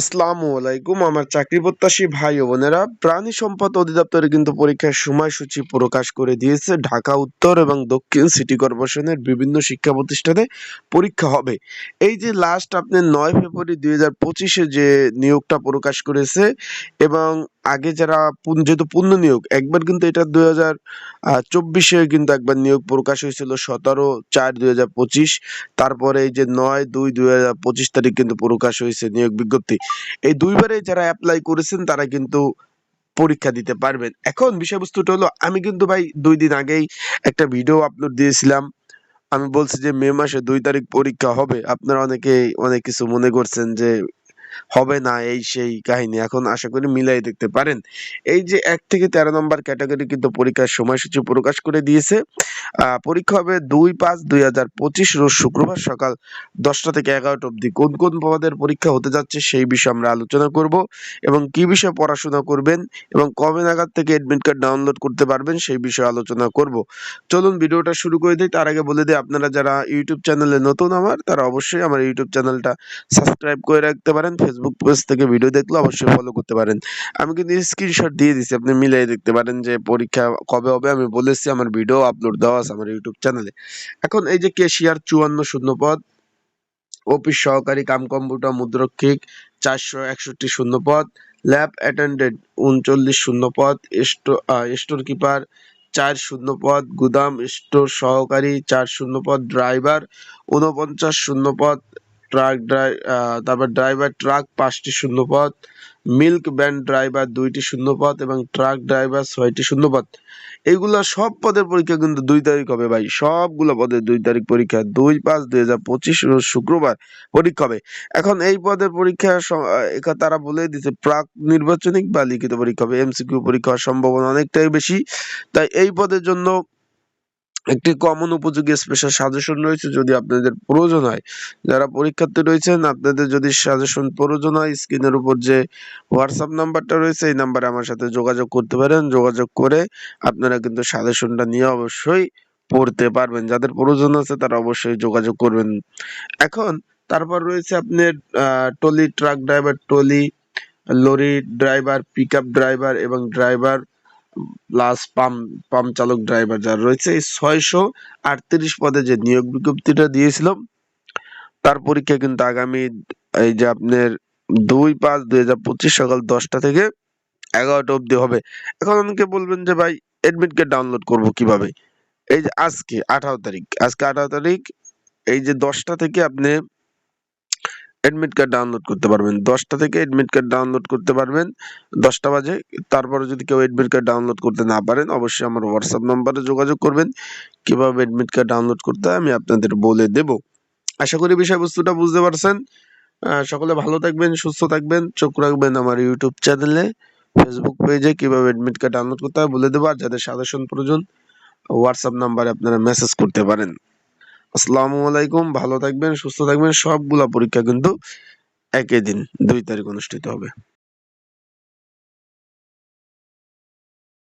আসসালামু আলাইকুম। আমার চাকরি প্রত্যাশী ভাই ও বোনেরা, প্রাণী সম্পদ অধিদপ্তরে কিন্তু পরীক্ষার সময়সূচি প্রকাশ করে দিয়েছে। ঢাকা, উত্তর এবং দক্ষিণ সিটি কর্পোরেশনের বিভিন্ন শিক্ষা প্রতিষ্ঠানে পরীক্ষা হবে। এই যে লাস্ট আপনি নয় ফেব্রুয়ারি দুই হাজার পঁচিশে যে নিয়োগটা প্রকাশ করেছে এবং আগে যারা যেহেতু পূর্ণ নিয়োগ, একবার কিন্তু এটা দুই হাজার চব্বিশে কিন্তু একবার নিয়োগ প্রকাশ হয়েছিল সতেরো চার দুই হাজার পঁচিশ, তারপরে এই যে নয় দুই দুই হাজার পঁচিশ তারিখ কিন্তু প্রকাশ হয়েছে নিয়োগ বিজ্ঞপ্তি। এই দুইবারে যারা অ্যাপ্লাই করেছেন তারা কিন্তু পরীক্ষা দিতে পারবেন। এখন বিষয়বস্তুটা হলো, আমি কিন্তু ভাই দুই দিন আগেই একটা ভিডিও আপলোড দিয়েছিলাম। আমি বলছি যে মে মাসে দুই তারিখ পরীক্ষা হবে। আপনারা অনেকেই, অনেক কিছু মনে করছেন যে হবে না এই সেই কাহিনী। এখন আশা করি মিলাই দেখতে পারেন। এই যে এক থেকে তেরো নম্বর ক্যাটাগরি কিন্তু পরীক্ষার সময়সূচি প্রকাশ করে দিয়েছে। পরীক্ষা হবে দুই পাঁচ দুই হাজার পঁচিশ রোজ শুক্রবার সকাল দশটা থেকে এগারোটা অবধি। কোন কোন পদের পরীক্ষা হতে যাচ্ছে সেই বিষয়ে আমরা আলোচনা করব এবং কি বিষয়ে পড়াশোনা করবেন এবং কবে নাগাদ থেকে অ্যাডমিট কার্ড ডাউনলোড করতে পারবেন সেই বিষয়ে আলোচনা করব। চলুন ভিডিওটা শুরু করে দিই। তার আগে বলে দিই, আপনারা যারা ইউটিউব চ্যানেলে নতুন আমার, তারা অবশ্যই আমার ইউটিউব চ্যানেলটা সাবস্ক্রাইব করে রাখতে পারেন। ফেসবুক পেজ থেকে ভিডিও দেখলে অবশ্যই ফলো করতে পারেন। আমি কিন্তু স্ক্রিনশট দিয়ে দিছি, আপনি মিলিয়ে দেখতে পারেন যে পরীক্ষা কবে হবে, আমি বলেছি আমার ভিডিও আপলোড দেওয়া আছে আমার ইউটিউব চ্যানেলে এখন এই যে কেশিয়ার চুয়ান্ন শূন্য পদ অফিস সহকারী কাম কম্পিউটার মুদ্রক্ষিক চারশো একষট্টি শূন্য পদ ল্যাব অ্যাটেন্ডেন্ট উনচল্লিশ শূন্য পদ স্টোর কিপার চার শূন্য পদ, গুদাম স্টোর সহকারী চার শূন্য পদ ড্রাইভার উনপঞ্চাশ শূন্য পদ ট্রাক ড্রাই তারপর ড্রাইভার ট্রাক পাঁচটি শূন্য পদ মিল্ক ভ্যান ড্রাইভার দুইটি শূন্য পদ এবং ট্রাক ড্রাইভার ছয়টি শূন্য পদ এইগুলা সব পদের পরীক্ষা কিন্তু দুই তারিখ হবে ভাই। সবগুলো পদের দুই তারিখ পরীক্ষা, দুই পাঁচ দুই হাজার পঁচিশ শুক্রবার পরীক্ষা হবে। এখন এই পদের পরীক্ষা তারা বলে দিছে, প্রাক নির্বাচনিক বা লিখিত পরীক্ষা হবে। এমসিকিউ পরীক্ষা সম্ভাবনা অনেকটাই বেশি। তাই এই পদের জন্য একটি কমন উপযোগী স্পেশাল সাজেশন রয়েছে যদি আপনাদের প্রয়োজন হয়। যারা পরীক্ষার্থী রয়েছেন, আপনাদের যদি সাজেশন প্রয়োজন হয় স্ক্রিনের উপর যে হোয়াটসঅ্যাপ নাম্বারটা রয়েছে, এই নাম্বারে আমার সাথে যোগাযোগ করতে পারেন। যোগাযোগ করে আপনারা কিন্তু সাজেশনটা নিয়ে অবশ্যই পড়তে পারবেন। যাদের প্রয়োজন আছে, তারা অবশ্যই যোগাযোগ করবেন। এখন, তারপর রয়েছে আপনার trolley truck driver trolley lorry driver pickup driver এবং ড্রাইভার। প্লাস পাম্প পাম্প চালক ড্রাইভার যারা রয়েছে, এই ছয়শো আটত্রিশ পদে যে নিয়োগ বিজ্ঞপ্তিটা দিয়েছিলাম, তার পরীক্ষা কিন্তু আগামী, এই যে আপনার দুই পাঁচ দুই হাজার পঁচিশ সকাল দশটা থেকে এগারোটা অবধি হবে। এখন অনেকে বলবেন যে ভাই এডমিট কার্ড ডাউনলোড করব কীভাবে? এই যে আজকে, আঠারো তারিখ, আজকে আঠারো তারিখ, এই যে দশটা থেকে আপনি এডমিট কার্ড ডাউনলোড করতে পারবেন। দশটা থেকে এডমিট কার্ড ডাউনলোড করতে পারবেন। দশটা বাজে। তারপরে যদি কেউ এডমিট কার্ড ডাউনলোড করতে না পারেন, অবশ্যই আমার হোয়াটসঅ্যাপ নম্বরে যোগাযোগ করবেন। কীভাবে এডমিট কার্ড ডাউনলোড করতে হয় আমি আপনাদের বলে দেব। আশা করি বিষয়বস্তুটা বুঝতে পারছেন। সকলে ভালো থাকবেন, সুস্থ থাকবেন। চোখ রাখবেন আমার ইউটিউব চ্যানেলে ফেসবুক পেজে কীভাবে এডমিট কার্ড ডাউনলোড করতে হয় বলে দেবো। আর যাদের সাজেশন প্রয়োজন হোয়াটসঅ্যাপ নাম্বারে আপনারা মেসেজ করতে পারেন। আসসালামু আলাইকুম, ভালো থাকবেন, সুস্থ থাকবেন, সবগুলা পরীক্ষা কিন্তু একই দিন, দুই তারিখ অনুষ্ঠিত হবে।